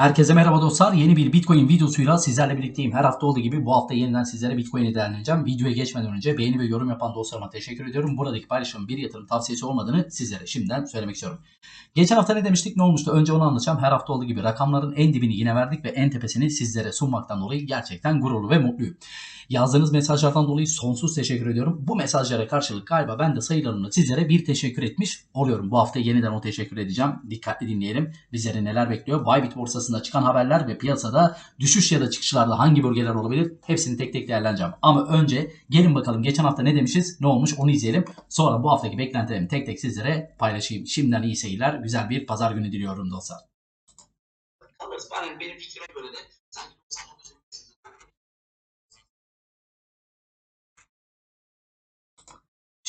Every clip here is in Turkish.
Herkese merhaba dostlar. Yeni bir Bitcoin videosuyla sizlerle birlikteyim. Her hafta olduğu gibi bu hafta yeniden sizlere Bitcoin'i değerlendireceğim. Videoya geçmeden önce beğeni ve yorum yapan dostlarıma teşekkür ediyorum. Buradaki paylaşımın bir yatırım tavsiyesi olmadığını sizlere şimdiden söylemek istiyorum. Geçen hafta ne demiştik ne olmuştu önce onu anlatacağım. Her hafta olduğu gibi rakamların en dibini yine verdik ve en tepesini sizlere sunmaktan dolayı gerçekten gururlu ve mutluyum. Yazdığınız mesajlardan dolayı sonsuz teşekkür ediyorum. Bu mesajlara karşılık galiba ben de sayılarımla sizlere bir teşekkür etmiş oluyorum. Bu hafta yeniden o teşekkür edeceğim. Dikkatli dinleyelim. Bizleri neler bekliyor? Bybit borsasında çıkan haberler ve piyasada düşüş ya da çıkışlarda hangi bölgeler olabilir? Hepsini tek tek değerlendireceğim. Ama önce gelin bakalım geçen hafta ne demişiz? Ne olmuş? Onu izleyelim. Sonra bu haftaki beklentilerimi tek tek sizlere paylaşayım. Şimdiden iyi seyirler. Güzel bir pazar günü diliyorum dostlar. Ben benim fikrime göre de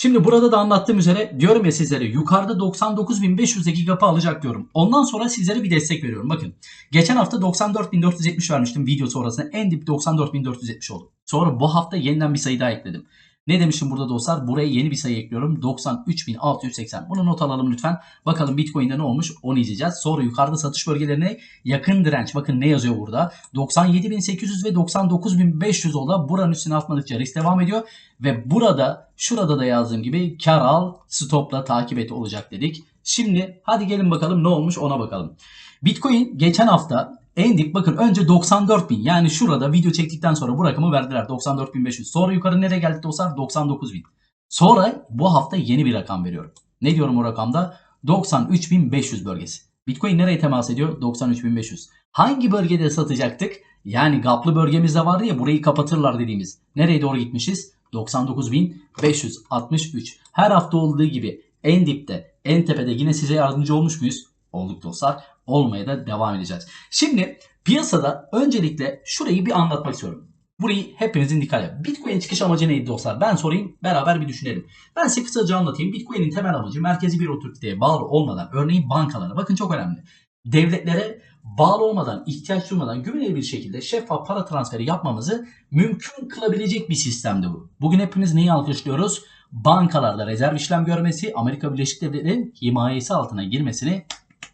Şimdi burada da anlattığım üzere diyorum ya sizlere yukarıda 99.500'deki kapı alacak diyorum. Ondan sonra sizlere bir destek veriyorum. Bakın geçen hafta 94.470 vermiştim video sonrasında en dip 94.470 oldu. Sonra bu hafta yeniden bir sayı daha ekledim. Ne demişim burada dostlar? Buraya yeni bir sayı ekliyorum. 93.680. Bunu not alalım lütfen. Bakalım Bitcoin'de ne olmuş onu izleyeceğiz. Sonra yukarıda satış bölgelerine yakın direnç. Bakın ne yazıyor burada? 97.800 ve 99.500 oldu. Buranın üstüne atmadıkça risk devam ediyor. Ve burada şurada da yazdığım gibi kar al stopla takip et olacak dedik. Şimdi hadi gelin bakalım ne olmuş ona bakalım. Bitcoin geçen hafta en dip bakın önce 94.000 yani şurada video çektikten sonra bu rakamı verdiler 94.500. Sonra yukarı nereye geldik dostlar 99.000. Sonra bu hafta yeni bir rakam veriyorum. Ne diyorum o rakamda? 93.500 bölgesi. Bitcoin nereye temas ediyor? 93.500. Hangi bölgede satacaktık? Yani gaplı bölgemizde vardı ya burayı kapatırlar dediğimiz. Nereye doğru gitmişiz? 99.563. Her hafta olduğu gibi en dipte, en tepede yine size yardımcı olmuş muyuz? Olduk dostlar. Olmaya da devam edeceğiz. Şimdi piyasada öncelikle şurayı bir anlatmak istiyorum. Burayı hepinizin dikkatli. Bitcoin çıkış amacı neydi dostlar? Ben sorayım beraber bir düşünelim. Ben size kısaca anlatayım. Bitcoin'in temel amacı merkezi bir otoriteye bağlı olmadan örneğin bankalara bakın çok önemli. Devletlere bağlı olmadan, ihtiyaç duymadan güvenilir bir şekilde şeffaf para transferi yapmamızı mümkün kılabilecek bir sistemdi bu. Bugün hepimiz neyi alkışlıyoruz? Bankalarda rezerv işlem görmesi, Amerika Birleşik Devletleri'nin himayesi altına girmesini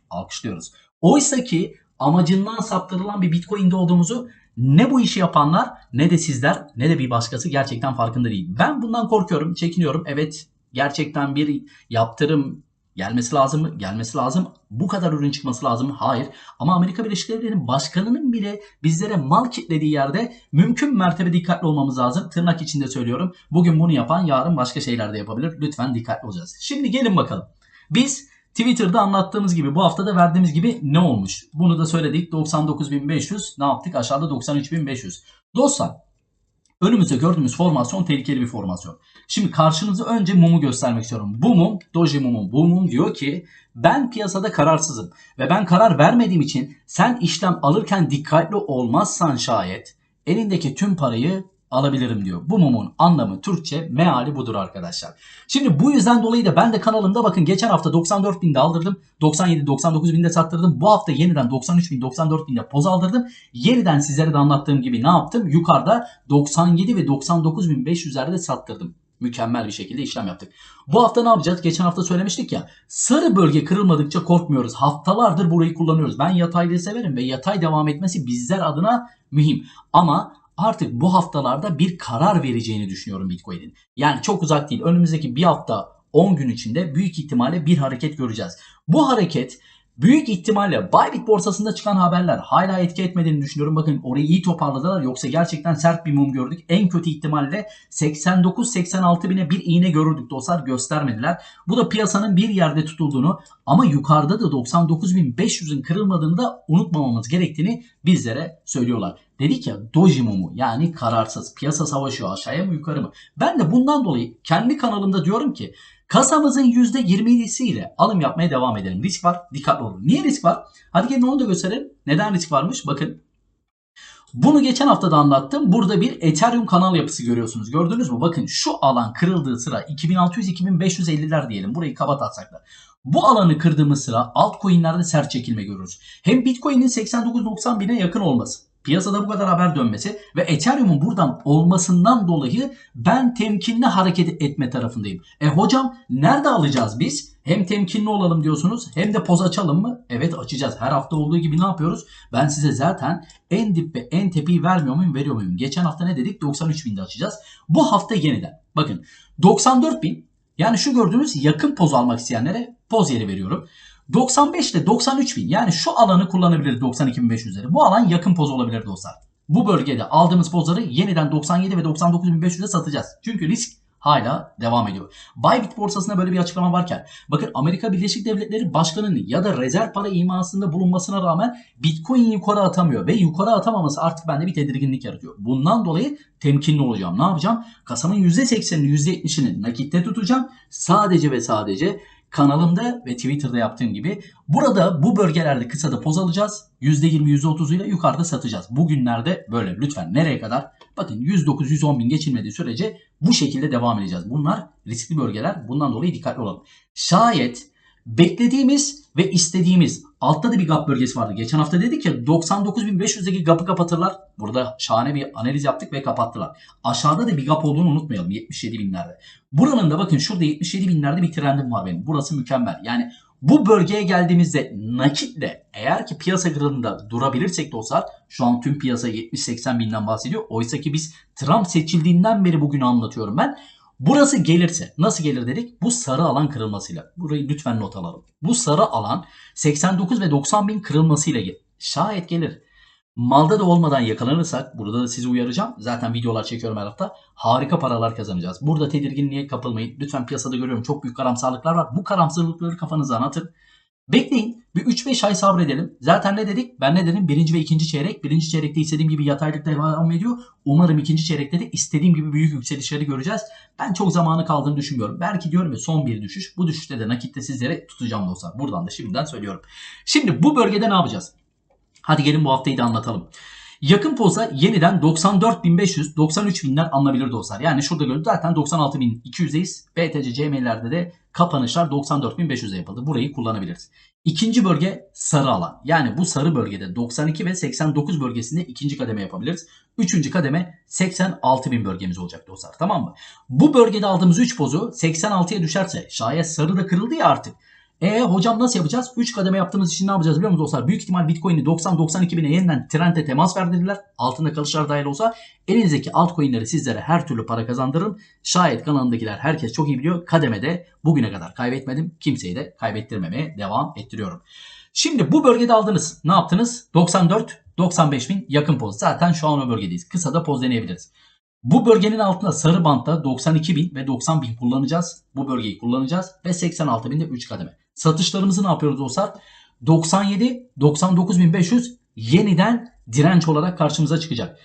alkışlıyoruz. Oysa ki amacından saptırılan bir Bitcoin'de olduğumuzu ne bu işi yapanlar ne de sizler ne de bir başkası gerçekten farkında değil. Ben bundan korkuyorum, çekiniyorum. Evet gerçekten bir yaptırım gelmesi lazım mı? Gelmesi lazım. Bu kadar ürün çıkması lazım mı? Hayır. Ama Amerika Birleşik Devletleri'nin başkanının bile bizlere mal kitlediği yerde mümkün mertebe dikkatli olmamız lazım. Tırnak içinde söylüyorum. Bugün bunu yapan yarın başka şeyler de yapabilir. Lütfen dikkatli olacağız. Şimdi gelin bakalım. Biz Twitter'da anlattığımız gibi bu hafta da verdiğimiz gibi ne olmuş? Bunu da söyledik. 99.500 ne yaptık? Aşağıda 93.500. Dostlar önümüzde gördüğümüz formasyon tehlikeli bir formasyon. Şimdi karşınıza önce mumu göstermek istiyorum. Bu mum, doji mumu. Bu mum diyor ki ben piyasada kararsızım ve ben karar vermediğim için sen işlem alırken dikkatli olmazsan şayet elindeki tüm parayı alabilirim diyor. Bu mumun anlamı Türkçe meali budur arkadaşlar. Şimdi bu yüzden dolayı da ben de kanalımda bakın geçen hafta 94 binde aldırdım. 97-99 binde sattırdım. Bu hafta yeniden 93 bin 94 binde poz aldırdım. Yeniden sizlere de anlattığım gibi ne yaptım? Yukarıda 97 ve 99 bin 500'lerde sattırdım. Mükemmel bir şekilde işlem yaptık. Bu hafta ne yapacağız? Geçen hafta söylemiştik ya. Sarı bölge kırılmadıkça korkmuyoruz. Haftalardır burayı kullanıyoruz. Ben yataylığı severim ve yatay devam etmesi bizler adına mühim. Ama artık bu haftalarda bir karar vereceğini düşünüyorum Bitcoin'in. Yani çok uzak değil. Önümüzdeki bir hafta 10 gün içinde büyük ihtimalle bir hareket göreceğiz. Bu hareket büyük ihtimalle Bybit borsasında çıkan haberler hala etki etmediğini düşünüyorum. Bakın orayı iyi toparladılar. Yoksa gerçekten sert bir mum gördük. En kötü ihtimalle 89-86 bine bir iğne görürdük dostlar göstermediler. Bu da piyasanın bir yerde tutulduğunu ama yukarıda da 99.500'ün kırılmadığını da unutmamamız gerektiğini bizlere söylüyorlar. Dedik ya doji mumu yani kararsız. Piyasa savaşıyor aşağıya mı yukarı mı? Ben de bundan dolayı kendi kanalımda diyorum ki kasamızın %20'siyle alım yapmaya devam edelim. Risk var dikkatli olun. Niye risk var? Hadi gelin onu da gösterelim. Neden risk varmış? Bakın bunu geçen hafta da anlattım. Burada bir Ethereum kanal yapısı görüyorsunuz. Gördünüz mü? Bakın şu alan kırıldığı sıra 2600-2550'ler diyelim. Burayı kabat atsaklar. Bu alanı kırdığımız sıra altcoin'lerde sert çekilme görürüz. Hem Bitcoin'in 89-90 bine yakın olması Piyasada bu kadar haber dönmesi ve Ethereum'un buradan olmasından dolayı ben temkinli hareket etme tarafındayım. E hocam nerede alacağız biz? Hem temkinli olalım diyorsunuz hem de poz açalım mı? Evet açacağız. Her hafta olduğu gibi ne yapıyoruz? Ben size zaten en dip ve en tepeyi vermiyor muyum veriyor muyum? Geçen hafta ne dedik? 93 binde açacağız. Bu hafta yeniden. Bakın 94 bin yani şu gördüğünüz yakın poz almak isteyenlere poz yeri veriyorum. 95 ile 93 bin yani şu alanı kullanabilir 92.500'leri. Bu alan yakın poz olabilir dostlar. Bu bölgede aldığımız pozları yeniden 97 ve 99.500'e satacağız. Çünkü risk hala devam ediyor. Bybit borsasında böyle bir açıklama varken bakın Amerika Birleşik Devletleri Başkanı'nın ya da rezerv para imasında bulunmasına rağmen Bitcoin yukarı atamıyor ve yukarı atamaması artık bende bir tedirginlik yaratıyor. Bundan dolayı temkinli olacağım. Ne yapacağım? Kasamın %80'ini %70'ini nakitte tutacağım. Sadece ve sadece kanalımda ve Twitter'da yaptığım gibi burada bu bölgelerde kısa da poz alacağız. %20 %30 ile yukarıda satacağız. Bugünlerde böyle lütfen nereye kadar? Bakın 109-110 bin geçilmediği sürece bu şekilde devam edeceğiz. Bunlar riskli bölgeler. Bundan dolayı dikkatli olalım. Şayet beklediğimiz ve istediğimiz altta da bir gap bölgesi vardı. Geçen hafta dedik ya 99.500'deki gapı kapatırlar. Burada şahane bir analiz yaptık ve kapattılar. Aşağıda da bir gap olduğunu unutmayalım 77 binlerde. Buranın da bakın şurada 77 binlerde bir trendim var benim. Burası mükemmel. Yani bu bölgeye geldiğimizde nakitle eğer ki piyasa kırılımında durabilirsek dostlar şu an tüm piyasa 70-80 binden bahsediyor. Oysa ki biz Trump seçildiğinden beri bugünü anlatıyorum ben. Burası gelirse nasıl gelir dedik? Bu sarı alan kırılmasıyla. Burayı lütfen not alalım. Bu sarı alan 89 ve 90 bin kırılmasıyla gelir. Şayet gelir. Malda da olmadan yakalanırsak burada da sizi uyaracağım. Zaten videolar çekiyorum her hafta. Harika paralar kazanacağız. Burada tedirginliğe kapılmayın. Lütfen piyasada görüyorum çok büyük karamsarlıklar var. Bu karamsarlıkları kafanıza anlatın. Bekleyin. Bir 3-5 ay sabredelim. Zaten ne dedik? Ben ne dedim? Birinci ve ikinci çeyrek. Birinci çeyrekte istediğim gibi yataylık devam ediyor. Umarım ikinci çeyrekte de istediğim gibi büyük yükselişleri göreceğiz. Ben çok zamanı kaldığını düşünmüyorum. Belki diyorum ya son bir düşüş. Bu düşüşte de nakitte sizlere tutacağım dostlar. Buradan da şimdiden söylüyorum. Şimdi bu bölgede ne yapacağız? Hadi gelin bu haftayı da anlatalım. Yakın poza yeniden 94.500, 93.000'ler alınabilir dostlar. Yani şurada gördük zaten 96.200'deyiz. BTC, CML'lerde de kapanışlar 94.500'e yapıldı. Burayı kullanabiliriz. İkinci bölge sarı alan. Yani bu sarı bölgede 92 ve 89 bölgesinde ikinci kademe yapabiliriz. Üçüncü kademe 86.000 bölgemiz olacak dostlar tamam mı? Bu bölgede aldığımız 3 pozu 86'ya düşerse şayet sarı da kırıldı ya artık. E hocam nasıl yapacağız? 3 kademe yaptığımız için ne yapacağız biliyor musunuz dostlar? Büyük ihtimal Bitcoin'i 90-92 bine yeniden trende temas verdirdiler. Altında kalışlar dahil olsa elinizdeki altcoin'leri sizlere her türlü para kazandırırım. Şayet kanalımdakiler herkes çok iyi biliyor. Kademede bugüne kadar kaybetmedim. Kimseyi de kaybettirmemeye devam ettiriyorum. Şimdi bu bölgede aldınız. Ne yaptınız? 94 95 bin yakın poz. Zaten şu an o bölgedeyiz. Kısa da poz deneyebiliriz. Bu bölgenin altında sarı bantta 92 bin ve 90 bin kullanacağız. Bu bölgeyi kullanacağız ve 86 binde 3 kademe. Satışlarımızı ne yapıyoruz dostlar? 97 99 bin 500 yeniden direnç olarak karşımıza çıkacak.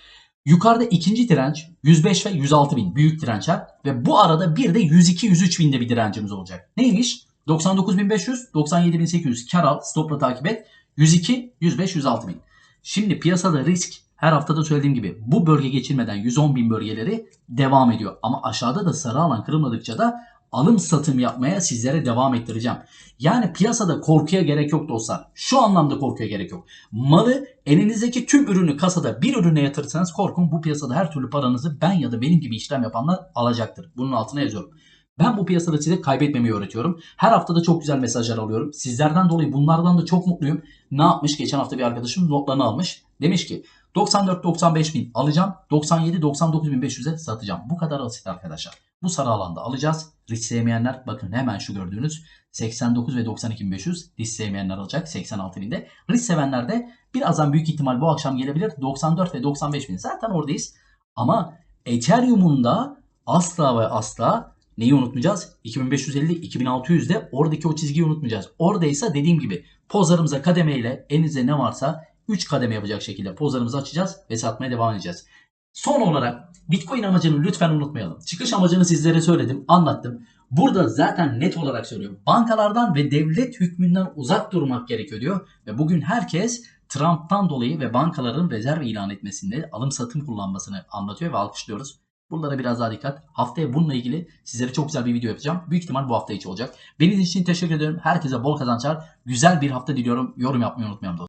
Yukarıda ikinci direnç 105 ve 106 bin büyük dirençler ve bu arada bir de 102-103 binde bir direncimiz olacak. Neymiş? 99.500, 97.800 kar al, stopla takip et. 102, 105, 106 bin. Şimdi piyasada risk her haftada söylediğim gibi bu bölge geçilmeden 110 bin bölgeleri devam ediyor. Ama aşağıda da sarı alan kırılmadıkça da alım satım yapmaya sizlere devam ettireceğim. Yani piyasada korkuya gerek yok dostlar. Şu anlamda korkuya gerek yok. Malı elinizdeki tüm ürünü kasada bir ürüne yatırırsanız korkun bu piyasada her türlü paranızı ben ya da benim gibi işlem yapanlar alacaktır. Bunun altına yazıyorum. Ben bu piyasada size kaybetmemeyi öğretiyorum. Her hafta da çok güzel mesajlar alıyorum. Sizlerden dolayı bunlardan da çok mutluyum. Ne yapmış? Geçen hafta bir arkadaşım notlarını almış. Demiş ki 94-95 bin alacağım. 97-99 bin 500'e satacağım. Bu kadar basit arkadaşlar. Bu sarı alanda alacağız. Risk sevmeyenler bakın hemen şu gördüğünüz 89 ve 92 bin 500 risk sevmeyenler alacak 86 binde. Risk sevenler de birazdan büyük ihtimal bu akşam gelebilir. 94 ve 95 bin zaten oradayız. Ama Ethereum'un da asla ve asla neyi unutmayacağız? 2550, 2600'de oradaki o çizgiyi unutmayacağız. Oradaysa dediğim gibi pozlarımıza kademeyle elinizde ne varsa 3 kademe yapacak şekilde pozlarımızı açacağız ve satmaya devam edeceğiz. Son olarak Bitcoin amacını lütfen unutmayalım. Çıkış amacını sizlere söyledim, anlattım. Burada zaten net olarak söylüyorum. Bankalardan ve devlet hükmünden uzak durmak gerekiyor diyor. Ve bugün herkes Trump'tan dolayı ve bankaların rezerv ilan etmesinde alım satım kullanmasını anlatıyor ve alkışlıyoruz. Bunlara biraz daha dikkat. Haftaya bununla ilgili sizlere çok güzel bir video yapacağım. Büyük ihtimal bu hafta içi olacak. Beni için teşekkür ederim. Herkese bol kazançlar. Güzel bir hafta diliyorum. Yorum yapmayı unutmayalım.